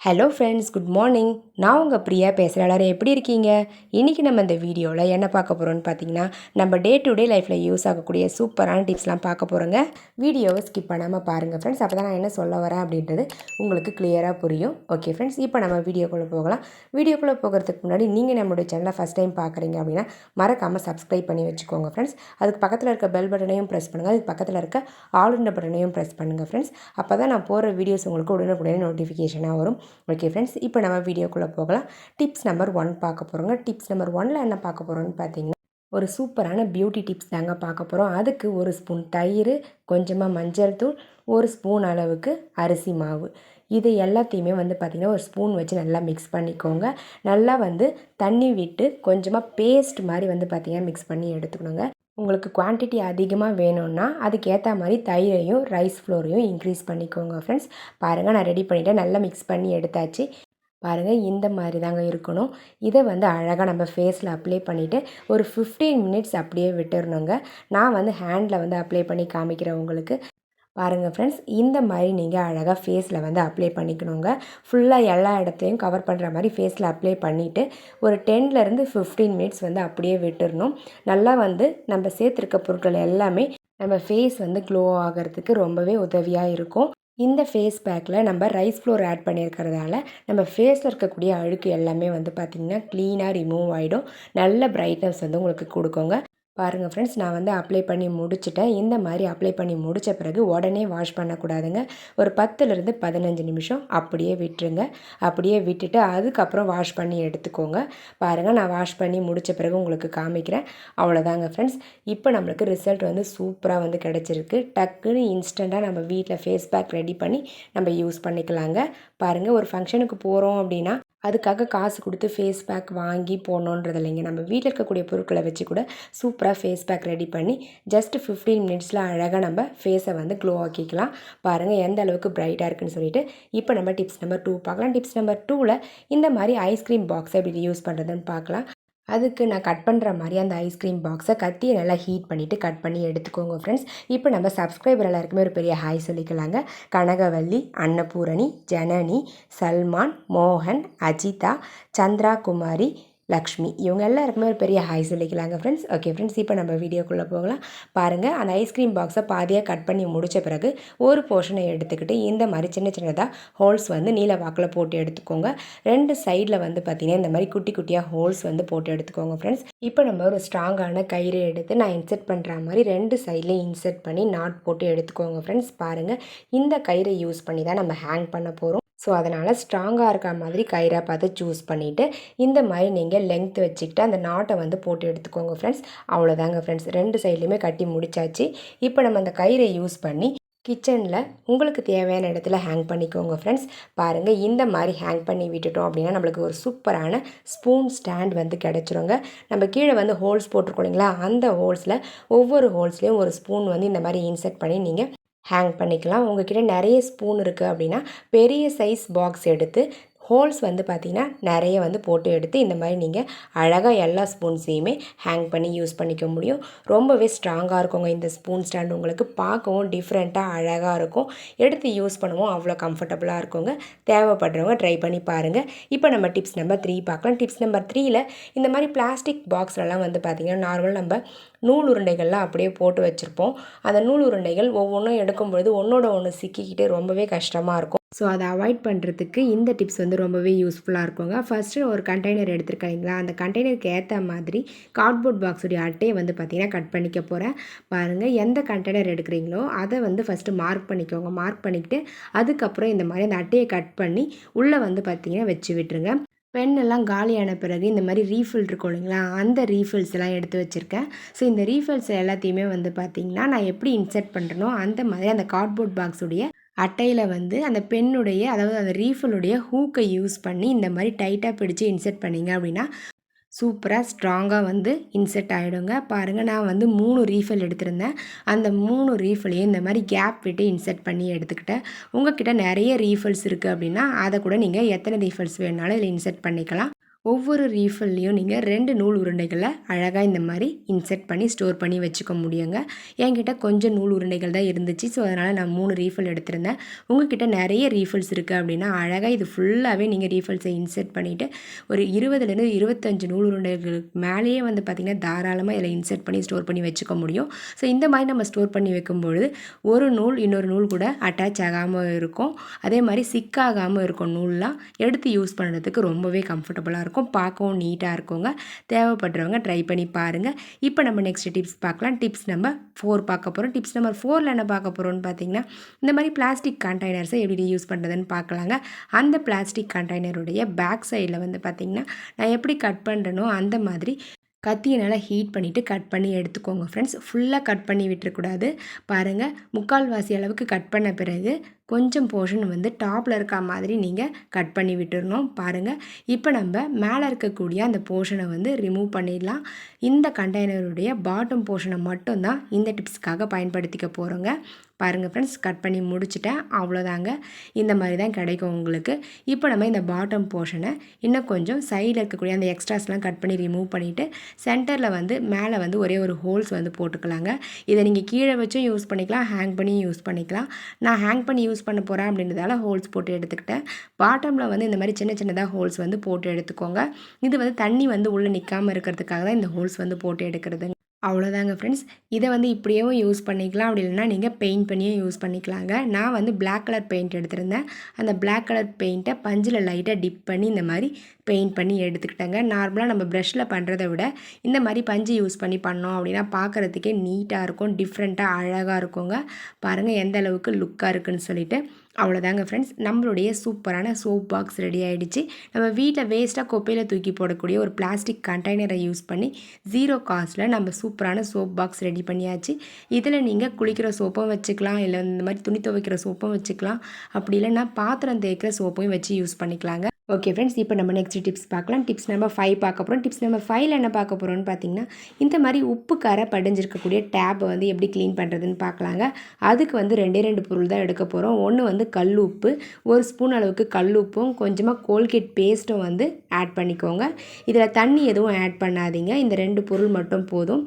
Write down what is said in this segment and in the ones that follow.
Hello friends good morning நான் உங்கள் பிரியா பேசுகிறேன் எல்லோரும் எப்படி இருக்கீங்க? இன்றைக்கி நம்ம இந்த வீடியோவில் என்ன பார்க்க போகிறோம்னு பார்த்தீங்கன்னா நம்ம டே டு டே லைஃப்பில் யூஸ் ஆகக்கூடிய சூப்பரான டிப்ஸ்லாம் பார்க்க போகிறோங்க வீடியோவை ஸ்கிப் பண்ணாமல் பாருங்கள் ஃப்ரெண்ட்ஸ் அப்போ தான் நான் என்ன சொல்ல வரேன் அப்படின்றது உங்களுக்கு கிளியராக புரியும். ஓகே ஃப்ரெண்ட்ஸ் இப்போ நம்ம வீடியோக்குள்ளே போகலாம். வீடியோக்குள்ளே போகிறதுக்கு முன்னாடி நீங்கள் நம்மளுடைய சேனலை ஃபஸ்ட் டைம் பார்க்குறீங்க அப்படின்னா மறக்காமல் சப்ஸ்கிரைப் பண்ணி வச்சுக்கோங்க ஃப்ரெண்ட்ஸ் அதுக்கு பக்கத்தில் இருக்க பெல் பட்டனையும் ப்ரெஸ் பண்ணுங்கள் அதுக்கு பக்கத்தில் இருக்க ஆளுண்ட பட்டனையும் ப்ரெஸ் பண்ணுங்கள் ஃப்ரெண்ட்ஸ் அப்போ தான் நான் போகிற வீடியோஸ் உங்களுக்கு உடனுக்குடனே நோட்டிஃபிகேஷனாக வரும். ஓகே ஃப்ரெண்ட்ஸ் இப்போ நம்ம வீடியோக்குள்ளே போகலாம். டிப்ஸ் நம்பர் ஒன் பார்க்க போகிறோங்க டிப்ஸ் நம்பர் ஒனில் என்ன பார்க்க போகிறோன்னு பார்த்தீங்கன்னா ஒரு சூப்பரான பியூட்டி டிப்ஸ் தாங்க பார்க்க போகிறோம் அதுக்கு ஒரு ஸ்பூன் தயிர் கொஞ்சமாக மஞ்சள் தூள் ஒரு ஸ்பூன் அளவுக்கு அரிசி மாவு. இது எல்லாத்தையுமே வந்து பார்த்திங்கன்னா ஒரு ஸ்பூன் வச்சு நல்லா மிக்ஸ் பண்ணிக்கோங்க. நல்லா வந்து தண்ணி விட்டு கொஞ்சமாக பேஸ்ட் மாதிரி வந்து பார்த்திங்கன்னா மிக்ஸ் பண்ணி எடுத்துக்கணுங்க. உங்களுக்கு குவான்டிட்டி அதிகமாக வேணும்னா அதுக்கேற்ற மாதிரி தயிரையும் ரைஸ் ஃப்ளோரையும் இன்க்ரீஸ் பண்ணிக்கோங்க ஃப்ரெண்ட்ஸ் பாருங்கள் நான் ரெடி பண்ணிவிட்டேன் நல்லா மிக்ஸ் பண்ணி எடுத்தாச்சு. பாருங்கள் இந்த மாதிரி தாங்க இருக்கணும். இதை வந்து அழகாக நம்ம ஃபேஸில் அப்ளை பண்ணிவிட்டு ஒரு ஃபிஃப்டீன் மினிட்ஸ் அப்படியே விட்டுறணுங்க. நான் வந்து ஹேண்டில் வந்து அப்ளை பண்ணி காமிக்கிறேன் உங்களுக்கு. பாருங்கள் ஃப்ரெண்ட்ஸ் இந்த மாதிரி நீங்கள் அழகாக ஃபேஸில் வந்து அப்ளை பண்ணிக்கணுங்க. ஃபுல்லாக எல்லா இடத்தையும் கவர் பண்ணுற மாதிரி ஃபேஸில் அப்ளை பண்ணிவிட்டு ஒரு டென்லேருந்து ஃபிஃப்டீன் மினிட்ஸ் வந்து அப்படியே விட்டுடணும் நல்லா வந்து நம்ம சேர்த்துருக்க பொருட்கள் எல்லாமே நம்ம ஃபேஸ் வந்து க்ளோ ஆகிறதுக்கு ரொம்பவே உதவியாக இருக்கும். இந்த ஃபேஸ் பேக்கில் நம்ம ரைஸ் ஃப்ளோர் ஆட் பண்ணியிருக்கிறதால நம்ம ஃபேஸில் இருக்கக்கூடிய அழுக்கு எல்லாமே வந்து பார்த்திங்கன்னா க்ளீனாக ரிமூவ் ஆகிடும் நல்ல பிரைட்னஸ் வந்து உங்களுக்கு கொடுக்குங்க. பாருங்கள் ஃப்ரெண்ட்ஸ் நான் வந்து அப்ளை பண்ணி முடிச்சிட்டேன். இந்த மாதிரி அப்ளை பண்ணி முடித்த பிறகு உடனே வாஷ் பண்ணக்கூடாதுங்க. ஒரு பத்துலேருந்து பதினஞ்சு நிமிஷம் அப்படியே விட்டுருங்க. அப்படியே விட்டுட்டு அதுக்கப்புறம் வாஷ் பண்ணி எடுத்துக்கோங்க. பாருங்கள் நான் வாஷ் பண்ணி முடித்த பிறகு உங்களுக்கு காமிக்கிறேன். அவ்வளோதாங்க ஃப்ரெண்ட்ஸ் இப்போ நம்மளுக்கு ரிசல்ட் வந்து சூப்பராக வந்து கிடச்சிருக்கு. டக்குன்னு இன்ஸ்டண்ட்டாக நம்ம வீட்டில் ஃபேஸ் பேக் ரெடி பண்ணி நம்ம யூஸ் பண்ணிக்கலாங்க. பாருங்கள் ஒரு ஃபங்க்ஷனுக்கு போகிறோம் அப்படின்னா அதுக்காக காசு கொடுத்து ஃபேஸ் பேக் வாங்கி போடணுன்றது இல்லைங்க. நம்ம வீட்டில் இருக்கக்கூடிய பொருட்களை வச்சு கூட சூப்பராக ஃபேஸ் பேக் ரெடி பண்ணி ஜஸ்ட் ஃபிஃப்டீன் மினிட்ஸில் அழகாக நம்ம ஃபேஸை வந்து க்ளோ ஆக்கிக்கலாம். பாருங்கள் எந்த அளவுக்கு ப்ரைட்டாக இருக்குன்னு சொல்லிட்டு. இப்போ நம்ம டிப்ஸ் நம்பர் டூ பார்க்கலாம். டிப்ஸ் நம்பர் டூவில் இந்த மாதிரி ஐஸ்கிரீம் பாக்ஸை எப்படி யூஸ் பண்ணுறதுன்னு பார்க்கலாம். அதுக்கு நான் கட் பண்ணுற மாதிரி அந்த ஐஸ்கிரீம் பாக்ஸை கத்தியை நல்லா ஹீட் பண்ணிவிட்டு கட் பண்ணி எடுத்துக்கோங்க ஃப்ரெண்ட்ஸ் இப்போ நம்ம சப்ஸ்கிரைபர் எல்லாருக்குமே ஒரு பெரிய ஹாய் சொல்லிக்கலாங்க. கனகவல்லி அன்னபூரணி ஜனனி சல்மான் மோகன் அஜிதா சந்திரா குமாரி லக்ஷ்மி. இவங்க எல்லாருக்குமே ஒரு பெரிய ஹாய் சொல்லிக்கலாங்க ஃப்ரெண்ட்ஸ் ஓகே ஃப்ரெண்ட்ஸ் இப்போ நம்ம வீடியோக்குள்ளே போகலாம். பாருங்கள் அந்த ஐஸ்கிரீம் பாக்ஸை பாதியாக கட் பண்ணி முடித்த பிறகு ஒரு போர்ஷனை எடுத்துக்கிட்டு இந்த மாதிரி சின்ன சின்னதாக ஹோல்ஸ் வந்து நீல வாக்கில் போட்டு எடுத்துக்கோங்க. ரெண்டு சைடில் வந்து பார்த்திங்கன்னா இந்த மாதிரி குட்டி குட்டியாக ஹோல்ஸ் வந்து போட்டு எடுத்துக்கோங்க ஃப்ரெண்ட்ஸ் இப்போ நம்ம ஒரு ஸ்ட்ராங்கான கயிறு எடுத்து நான் இன்செர்ட் பண்ணுற மாதிரி ரெண்டு சைட்லேயும் இன்செர்ட் பண்ணி நாட் போட்டு எடுத்துக்கோங்க ஃப்ரெண்ட்ஸ் பாருங்கள் இந்த கயிறை யூஸ் பண்ணி தான் நம்ம ஹேங் பண்ண போகிறோம் ஸோ அதனால் ஸ்ட்ராங்காக இருக்கிற மாதிரி கயிறாக பார்த்து சூஸ் பண்ணிவிட்டு இந்த மாதிரி நீங்கள் லென்த் வச்சுக்கிட்டு அந்த நாட்டை வந்து போட்டு எடுத்துக்கோங்க ஃப்ரெண்ட்ஸ் அவ்வளோதாங்க ஃப்ரெண்ட்ஸ் ரெண்டு சைட்லேயுமே கட்டி முடிச்சாச்சு. இப்போ நம்ம அந்த கயிறை யூஸ் பண்ணி கிச்சனில் உங்களுக்கு தேவையான இடத்துல ஹேங் பண்ணிக்கோங்க ஃப்ரெண்ட்ஸ் பாருங்கள் இந்த மாதிரி ஹேங் பண்ணி விட்டுட்டோம் அப்படின்னா நம்மளுக்கு ஒரு சூப்பரான ஸ்பூன் ஸ்டாண்ட் வந்து கிடச்சிருங்க. நம்ம கீழே வந்து ஹோல்ஸ் போட்டிருக்கோம் இல்லைங்களா? அந்த ஹோல்ஸில் ஒவ்வொரு ஹோல்ஸ்லேயும் ஒரு ஸ்பூன் வந்து இந்த மாதிரி இன்செர்ட் பண்ணி நீங்கள் ஹேங் பண்ணிக்கலாம். உங்ககிட்ட நிறைய ஸ்பூன் இருக்குது அப்படின்னா பெரிய சைஸ் பாக்ஸ் எடுத்து ஹோல்ஸ் வந்து பார்த்திங்கன்னா நிறைய வந்து போட்டு எடுத்து இந்த மாதிரி நீங்கள் அழகாக எல்லா ஸ்பூன்ஸையுமே ஹேங் பண்ணி யூஸ் பண்ணிக்க முடியும். ரொம்பவே ஸ்ட்ராங்காக இருக்குங்க இந்த ஸ்பூன் ஸ்டாண்ட் உங்களுக்கு பார்க்கவும் டிஃப்ரெண்ட்டாக அழகாக இருக்கும். எடுத்து யூஸ் பண்ணுவோம் அவ்வளோ கம்ஃபர்டபுளாக இருக்குங்க. தேவைப்படுறவங்க ட்ரை பண்ணி பாருங்கள் இப்போ நம்ம டிப்ஸ் நம்பர் த்ரீ பார்க்கலாம். டிப்ஸ் நம்பர் த்ரீயில் இந்த மாதிரி பிளாஸ்டிக் பாக்ஸ்லலாம் வந்து பார்த்திங்கன்னா நார்மல் நம்ம நூல் உருண்டைகள்லாம் அப்படியே போட்டு வச்சுருப்போம். அந்த நூல் உருண்டைகள் ஒவ்வொன்றும் எடுக்கும்பொழுது ஒன்றோட ஒன்று சிக்கிக்கிட்டே ரொம்பவே கஷ்டமாக இருக்கும். ஸோ அதை அவாய்ட் பண்ணுறதுக்கு இந்த டிப்ஸ் வந்து ரொம்பவே யூஸ்ஃபுல்லாக இருக்குங்க. ஃபஸ்ட்டு ஒரு கண்டெய்னர் எடுத்துருக்கீங்களா அந்த கண்டெய்னருக்கு ஏற்ற மாதிரி கார்ட்போர்ட் பாக்ஸுடைய அட்டையை வந்து பார்த்திங்கன்னா கட் பண்ணிக்க போகிறேன் பாருங்கள் எந்த கண்டெய்னர் எடுக்கிறீங்களோ அதை வந்து ஃபஸ்ட்டு மார்க் பண்ணிக்கோங்க. மார்க் பண்ணிக்கிட்டு அதுக்கப்புறம் இந்த மாதிரி அந்த அட்டையை கட் பண்ணி உள்ளே வந்து பார்த்திங்கன்னா வச்சு விட்டுருங்க. பெண்ணெல்லாம் காலியான பிறகு இந்த மாதிரி ரீஃபில் இருக்கும் இல்லைங்களா? அந்த ரீஃபில்ஸ் எல்லாம் எடுத்து வச்சுருக்கேன். ஸோ இந்த ரீஃபில்ஸ் எல்லாத்தையுமே வந்து பார்த்திங்கன்னா நான் எப்படி இன்சர்ட் பண்ணுறனோ அந்த மாதிரி அந்த கார்ட்போர்ட் பாக்ஸுடைய அட்டையில் வந்து அந்த பெண்ணுடைய அதாவது அந்த ரீஃபிலுடைய ஹூக்கை யூஸ் பண்ணி இந்த மாதிரி டைட்டாக பிடிச்சி இன்செர்ட் பண்ணிங்க அப்படின்னா சூப்பராக ஸ்ட்ராங்காக வந்து இன்செர்ட் ஆகிடுங்க பாருங்கள் நான் வந்து மூணு ரீஃபில் எடுத்திருந்தேன். அந்த மூணு ரீஃபிலையும் இந்த மாதிரி கேப் விட்டு இன்செர்ட் பண்ணி எடுத்துக்கிட்டேன். உங்கள்கிட்ட நிறைய ரீஃபில்ஸ் இருக்குது அப்படின்னா அதை கூட நீங்கள் எத்தனை ரீஃபில்ஸ் வேணுனாலும் இதில் இன்செர்ட் பண்ணிக்கலாம். ஒவ்வொரு ரீஃபில்லையும் நீங்கள் ரெண்டு நூல் உருண்டைகளை அழகாக இந்த மாதிரி இன்செர்ட் பண்ணி ஸ்டோர் பண்ணி வச்சுக்க முடியுங்க. என்கிட்ட கொஞ்சம் நூல் உருண்டைகள் தான் இருந்துச்சு. ஸோ அதனால் நான் மூணு ரீஃபில் எடுத்திருந்தேன். உங்ககிட்ட நிறைய ரீஃபில்ஸ் இருக்குது அப்படின்னா அழகாக இது ஃபுல்லாகவே நீங்கள் ரீஃபில்ஸை இன்செர்ட் பண்ணிவிட்டு ஒரு இருபதுலேருந்து இருபத்தஞ்சு நூல் உருண்டைகளுக்கு மேலேயே வந்து பார்த்திங்கன்னா தாராளமாக இதில் இன்செர்ட் பண்ணி ஸ்டோர் பண்ணி வச்சுக்க முடியும். ஸோ இந்த மாதிரி நம்ம ஸ்டோர் பண்ணி வைக்கும்பொழுது ஒரு நூல் இன்னொரு நூல் கூட அட்டாச் ஆகாமல் இருக்கும். அதே மாதிரி சிக்காகாமல் இருக்கும் நூல்லாம் எடுத்து யூஸ் பண்ணுறதுக்கு ரொம்பவே கம்ஃபர்டபுளாக இருக்கும். பார்க்கவும் நீட்டாக இருக்குங்க. தேவைப்படுறவங்க ட்ரை பண்ணி பாருங்கள் இப்போ நம்ம நெக்ஸ்ட் டிப்ஸ் பார்க்கலாம். டிப்ஸ் நம்பர் ஃபோர் பார்க்க போகிறோம் டிப்ஸ் நம்பர் ஃபோரில் என்ன பார்க்க போகிறோம்னு பார்த்தீங்கன்னா இந்த மாதிரி பிளாஸ்டிக் கண்டெய்னர்ஸை எப்படி யூஸ் பண்ணுறதுன்னு பார்க்கலாங்க. அந்த பிளாஸ்டிக் கண்டெய்னருடைய பேக் சைடில் வந்து பார்த்திங்கன்னா நான் எப்படி கட் பண்ணுறனோ அந்த மாதிரி கத்தியை நல்லா ஹீட் பண்ணிவிட்டு கட் பண்ணி எடுத்துக்கோங்க ஃப்ரெண்ட்ஸ் ஃபுல்லாக கட் பண்ணி விட்டுறக்கூடாது. பாருங்கள் முக்கால்வாசி அளவுக்கு கட் பண்ண பிறகு கொஞ்சம் போர்ஷன் வந்து டாப்பில் இருக்க மாதிரி நீங்கள் கட் பண்ணி விட்டுடணும் பாருங்கள் இப்போ நம்ம மேலே இருக்கக்கூடிய அந்த போர்ஷனை வந்து ரிமூவ் பண்ணிடலாம். இந்த கண்டெய்னருடைய பாட்டம் போர்ஷனை மட்டும்தான் இந்த டிப்ஸ்க்காக பயன்படுத்திக்க போகிறோங்க பாருங்கள் ஃப்ரெண்ட்ஸ் கட் பண்ணி முடிச்சுட்டேன். அவ்வளோதாங்க இந்த மாதிரி தான் கிடைக்கும் உங்களுக்கு. இப்போ நம்ம இந்த பாட்டம் போர்ஷனை இன்னும் கொஞ்சம் சைடில் இருக்கக்கூடிய அந்த எக்ஸ்ட்ராஸ்லாம் கட் பண்ணி ரிமூவ் பண்ணிவிட்டு சென்டரில் வந்து மேலே வந்து ஒரே ஒரு ஹோல்ஸ் வந்து போட்டுக்கலாங்க. இதை நீங்கள் கீழே வச்சும் யூஸ் பண்ணிக்கலாம். ஹேங் பண்ணி யூஸ் பண்ணிக்கலாம். நான் ஹேங் பண்ணி யூஸ் பண்ண போகிறேன் அப்படின்றதால ஹோல்ஸ் போட்டு எடுத்துக்கிட்டேன். பாட்டமில் வந்து இந்த மாதிரி சின்ன சின்னதாக ஹோல்ஸ் வந்து போட்டு எடுத்துக்கோங்க. இது வந்து தண்ணி வந்து உள்ளே நிற்காமல் இருக்கிறதுக்காக தான் இந்த ஹோல்ஸ் வந்து போட்டு எடுக்கிறது அவ்வளோதாங்க ஃப்ரெண்ட்ஸ் இதை வந்து இப்படியும் யூஸ் பண்ணிக்கலாம். அப்படி இல்லைனா நீங்கள் பெயிண்ட் பண்ணியும் யூஸ் பண்ணிக்கலாங்க. நான் வந்து பிளாக் கலர் பெயிண்ட் எடுத்திருந்தேன். அந்த பிளாக் கலர் பெயிண்ட்டை பஞ்சில் லைட்டாக டிப் பண்ணி இந்த மாதிரி பெயிண்ட் பண்ணி எடுத்துக்கிட்டேங்க. நார்மலாக நம்ம ப்ரஷில் பண்ணுறத விட இந்த மாதிரி பஞ்சு யூஸ் பண்ணி பண்ணோம் அப்படின்னா பார்க்குறதுக்கே நீட்டாக இருக்கும் டிஃப்ரெண்ட்டாக அழகாக இருக்குங்க. பாருங்கள் எந்த அளவுக்கு லுக்காக இருக்குன்னு சொல்லிட்டு. அவ்வளோதாங்க ஃப்ரெண்ட்ஸ் நம்மளுடைய சூப்பரான சோப் பாக்ஸ் ரெடி ஆகிடுச்சு நம்ம வீட்டில் வேஸ்ட்டாக குப்பையில் தூக்கி போடக்கூடிய ஒரு பிளாஸ்டிக் கண்டெய்னரை யூஸ் பண்ணி ஜீரோ காஸ்ட்டில் நம்ம சூப்பரான சோப் பாக்ஸ் ரெடி பண்ணியாச்சு. இதில் நீங்கள் குளிக்கிற சோப்பும் வச்சுக்கலாம் இல்லை இந்த மாதிரி துணி துவைக்கிற சோப்பும் வச்சுக்கலாம். அப்படி இல்லைன்னா பாத்திரம் தேய்க்கிற சோப்பையும் வச்சு யூஸ் பண்ணிக்கலாங்க. ஓகே ஃப்ரெண்ட்ஸ் இப்போ நம்ம நெக்ஸ்ட் டிப்ஸ் பார்க்கலாம். டிப்ஸ் நம்பர் ஃபைவ் பார்க்க போகிறோம் டிப்ஸ் நம்பர் ஃபைவ்ல என்ன பார்க்க போகிறோம்னு பார்த்தீங்கன்னா இந்த மாதிரி உப்பு கரை படிஞ்சிருக்கக்கூடிய டேப்பை வந்து எப்படி க்ளீன் பண்ணுறதுன்னு பார்க்கலாங்க. அதுக்கு வந்து ரெண்டே ரெண்டு பொருள் தான் எடுக்க போகிறோம் ஒன்று வந்து கல் உப்பு. ஒரு ஸ்பூன் அளவுக்கு கல் உப்பும் கொஞ்சமாக கோல்கேட் பேஸ்ட்டும் வந்து ஆட் பண்ணிக்கோங்க. இதில் தண்ணி எதுவும் ஆட் பண்ணாதீங்க. இந்த ரெண்டு பொருள் மட்டும் போதும்.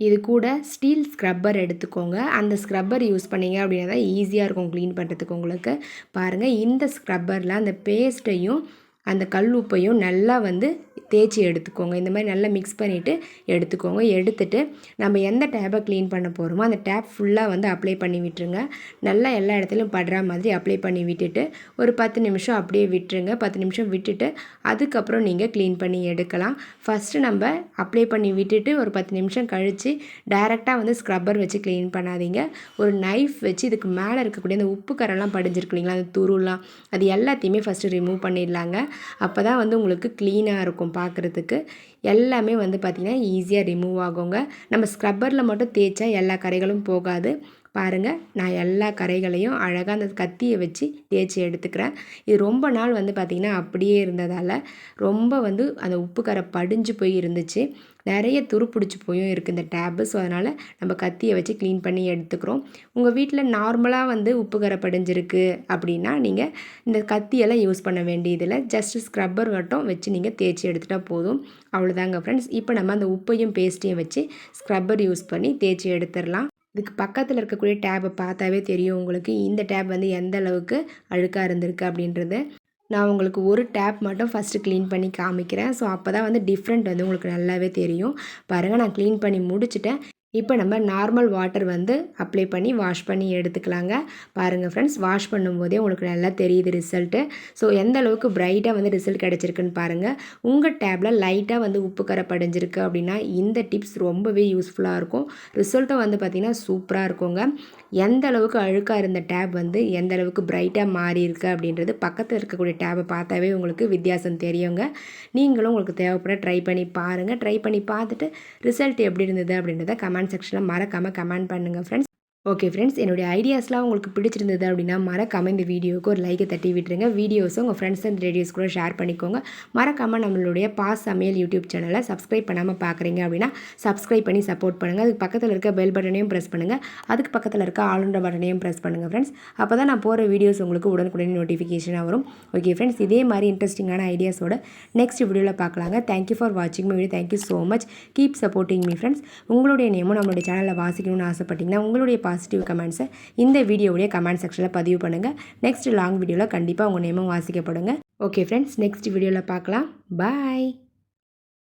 இது கூட ஸ்டீல் ஸ்க்ரப்பர் எடுத்துக்கோங்க. அந்த ஸ்க்ரப்பர் யூஸ் பண்ணிங்க அப்படின்னா தான் ஈஸியாக இருக்கும் க்ளீன் பண்ணுறதுக்கு உங்களுக்கு. பாருங்கள் இந்த ஸ்க்ரப்பரில் அந்த பேஸ்ட்டையும் அந்த கல் உப்பையும் நல்லா வந்து தேய்ச்சி எடுத்துக்கோங்க. இந்த மாதிரி நல்லா மிக்ஸ் பண்ணிவிட்டு எடுத்துக்கோங்க. எடுத்துட்டு நம்ம எந்த டேப்பை க்ளீன் பண்ண போகிறோமோ அந்த டேப் ஃபுல்லாக வந்து அப்ளை பண்ணி விட்டுருங்க. நல்லா எல்லா இடத்துலையும் படுற மாதிரி அப்ளை பண்ணி விட்டுட்டு ஒரு பத்து நிமிஷம் அப்படியே விட்டுருங்க. பத்து நிமிஷம் விட்டுட்டு அதுக்கப்புறம் நீங்கள் க்ளீன் பண்ணி எடுக்கலாம். ஃபஸ்ட்டு நம்ம அப்ளை பண்ணி விட்டுட்டு ஒரு பத்து நிமிஷம் கழித்து டைரெக்டாக வந்து ஸ்க்ரப்பர் வச்சு க்ளீன் பண்ணாதீங்க. ஒரு நைஃப் வச்சு இதுக்கு மேலே இருக்கக்கூடிய அந்த உப்பு கரெல்லாம் படிஞ்சிருக்கு இல்லைங்களா அந்த துருலாம் அது எல்லாத்தையுமே ஃபஸ்ட்டு ரிமூவ் பண்ணிடலாங்க. அப்போ தான் வந்து உங்களுக்கு க்ளீனாக இருக்கும். பார்க்குறதுக்கு எல்லாமே வந்து பார்த்திங்கன்னா ஈஸியாக ரிமூவ் ஆகுங்க. நம்ம ஸ்க்ரப்பரில் மட்டும் தேய்ச்சா எல்லா கரைகளும் போகாது. பாருங்கள் நான் எல்லா கரைகளையும் அழகாக அந்த கத்தியை வச்சு தேய்ச்சி எடுத்துக்கிறேன். இது ரொம்ப நாள் வந்து பார்த்திங்கன்னா அப்படியே இருந்ததால் ரொம்ப வந்து அந்த உப்பு கரை படிஞ்சு போய் இருந்துச்சு. நிறைய துரு போயும் இருக்குது இந்த டேபு. ஸோ அதனால் நம்ம கத்தியை வச்சு க்ளீன் பண்ணி எடுத்துக்கிறோம். உங்கள் வீட்டில் நார்மலாக வந்து உப்பு கரை படிஞ்சிருக்கு அப்படின்னா நீங்கள் இந்த கத்தியெல்லாம் யூஸ் பண்ண வேண்டியதில்லை. ஜஸ்ட் ஸ்க்ரப்பர் மட்டும் வச்சு நீங்கள் தேய்ச்சி எடுத்துகிட்டா போதும். அவ்வளோதாங்க ஃப்ரெண்ட்ஸ் இப்போ நம்ம அந்த உப்பையும் பேஸ்ட்டையும் வச்சு ஸ்க்ரப்பர் யூஸ் பண்ணி தேய்ச்சி எடுத்துடலாம். இதுக்கு பக்கத்தில் இருக்கக்கூடிய டேப்பை பார்த்தாவே தெரியும் உங்களுக்கு. இந்த டேப் வந்து எந்த அளவுக்கு அழுக்காக இருந்திருக்கு அப்படின்றது. நான் உங்களுக்கு ஒரு டேப் மட்டும் ஃபஸ்ட்டு க்ளீன் பண்ணி காமிக்கிறேன். ஸோ அப்போ தான் வந்து டிஃப்ரெண்ட் வந்து உங்களுக்கு நல்லாவே தெரியும். பாருங்கள் நான் க்ளீன் பண்ணி முடிச்சுட்டேன். இப்போ நம்ம நார்மல் வாட்டர் வந்து அப்ளை பண்ணி வாஷ் பண்ணி எடுத்துக்கலாங்க. பாருங்கள் ஃப்ரெண்ட்ஸ் வாஷ் பண்ணும்போதே உங்களுக்கு நல்லா தெரியுது ரிசல்ட்டு ஸோ எந்த அளவுக்கு பிரைட்டாக வந்து ரிசல்ட் கிடச்சிருக்குன்னு பாருங்கள் உங்கள் டேப்பில் லைட்டாக வந்து உப்பு கரை படிஞ்சிருக்கு அப்படின்னா இந்த டிப்ஸ் ரொம்பவே யூஸ்ஃபுல்லாக இருக்கும். ரிசல்ட்டும் வந்து பார்த்திங்கன்னா சூப்பராக இருக்குங்க. எந்த அளவுக்கு அழுக்காக இருந்த டேப் வந்து எந்த அளவுக்கு பிரைட்டாக மாறி இருக்குது அப்படின்றது பக்கத்தில் இருக்கக்கூடிய டேப்பை பார்த்தாவே உங்களுக்கு வித்தியாசம் தெரியுங்க. நீங்களும் உங்களுக்கு தேவைப்பட ட்ரை பண்ணி பாருங்கள் ட்ரை பண்ணி பார்த்துட்டு ரிசல்ட் எப்படி இருந்தது அப்படின்றத கமெண்ட் செக்ஷனில் மறக்காமல் கமெண்ட் பண்ணுங்கள் ஃப்ரெண்ட்ஸ் ஓகே ஃப்ரெண்ட்ஸ் என்னுடைய ஐடியாஸ்லாம் உங்களுக்கு பிடிச்சிருந்தது அப்படின்னா மறக்காமல் இந்த வீடியோவுக்கு ஒரு லைக்கை தட்டி விட்டுருங்க. வீடியோஸும் உங்கள் ஃப்ரெண்ட்ஸ் அண்ட் ரேடியோஸ் கூட ஷேர் பண்ணிக்கோங்க. மறக்காமல் நம்மளுடைய பாஸ் சமையல் யூடியூப் சேனலை சப்ஸ்கிரைப் பண்ணாமல் பார்க்குறீங்க அப்படின்னா சப்ஸ்கிரைப் பண்ணி சப்போர்ட் பண்ணுங்கள் அதுக்கு பக்கத்தில் இருக்க பெல் பட்டனையும் ப்ரெஸ் பண்ணுங்கள் அதுக்கு பக்கத்தில் இருக்க ஆளுண்ட பட்டனையும் ப்ரெஸ் பண்ணுங்கள் ஃப்ரெண்ட்ஸ் அப்போ தான் நான் போகிற வீடியோஸ் உங்களுக்கு உடனுக்குடனே நோட்டிஃபிகேஷனாக வரும். ஓகே ஃப்ரெண்ட்ஸ் இதே மாதிரி இன்ட்ரெஸ்டிங்கான ஐடியாஸோட நெக்ஸ்ட் வீடியோவில் பார்க்கலாங்க தேங்க்யூ ஃபார் வாட்சிங் my video thank you so much keep supporting me friends உங்களுடைய நேமும் நம்மளுடைய சேனலில் வாசிக்கணும்னு ஆசைப்பட்டீங்கன்னா உங்களுடைய பாஸ் பாசிட்டிவ் கமெண்ட்ஸை இந்த வீடியோவுடைய கமெண்ட் செக்ஷனில் பதிவு பண்ணுங்கள் நெக்ஸ்ட் லாங் வீடியோவில் கண்டிப்பாக உங்கள் நேமும் வாசிக்கப்படுங்க. ஓகே ஃப்ரெண்ட்ஸ் நெக்ஸ்ட் வீடியோவில் பார்க்கலாம். பாய்